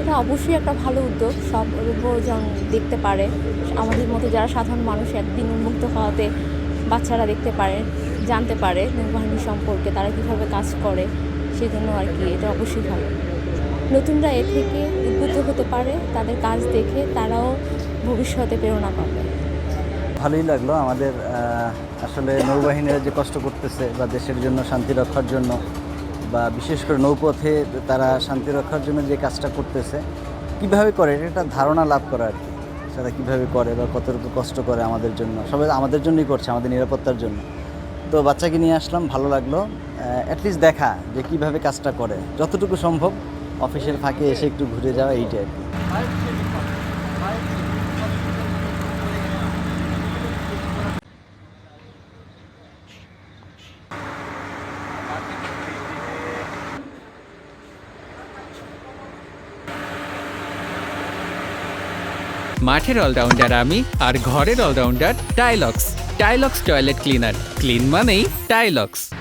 এটা অবশ্যই একটা ভালো উদ্যোগ, সব যেন দেখতে পারে। আমাদের মতো যারা সাধারণ মানুষ একদিন উন্মুক্ত হওয়াতে বাচ্চারা দেখতে পারে, জানতে পারে নৌবাহিনী সম্পর্কে, তারা কীভাবে কাজ করে সেই জন্য আর কি এটা অবশ্যই ভালো। নতুনরা এ থেকে উদ্বুদ্ধ হতে পারে, তাদের কাজ দেখে তারাও ভবিষ্যতে প্রেরণা পাবে। ভালোই লাগল আমাদের আসলে নৌবাহিনীরা যে কষ্ট করতেছে বা দেশের জন্য শান্তি রক্ষার জন্য বা বিশেষ করে নৌপথে তারা শান্তি রক্ষার জন্য যে কাজটা করতেছে, কীভাবে করে এটা ধারণা লাভ করা আর কি। সেটা কীভাবে করে বা কতটুকু কষ্ট করে আমাদের জন্য, সবাই আমাদের জন্যই করছে, আমাদের নিরাপত্তার জন্য। তো বাচ্চাকে নিয়ে আসলাম, ভালো লাগল। অ্যাটলিস্ট দেখা যে কীভাবে কাজটা করে। যতটুকু সম্ভব, অফিসের ফাঁকে এসে একটু ঘুরে যাওয়া, এইটাই আর কি। মাঠের অলরাউন্ডার আমি আর ঘরের allrounder Tylox. Tylox toilet cleaner. Clean মানেই টাইলক্স।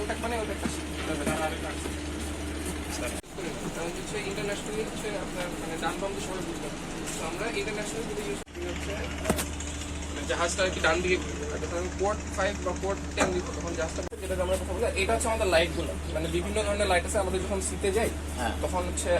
কন্ট্যাক্ট মানে ওটা একটা ইন্টারন্যাশনালি হচ্ছে আপনার মানে ডান বাম দিয়ে সবাই বুঝতে তো আমরা ইন্টারন্যাশনাল যদি হচ্ছে মানে জাহাজটা আর কি ডান দিকে। পোর্ট ফাইভ বা পোর্ট টেন দিব তখন জাহাজটা যেটা আমরা কথা বলি এটা হচ্ছে আমাদের লাইটগুলো মানে বিভিন্ন ধরনের লাইট আছে আমাদের যখন শীতে যাই তখন হচ্ছে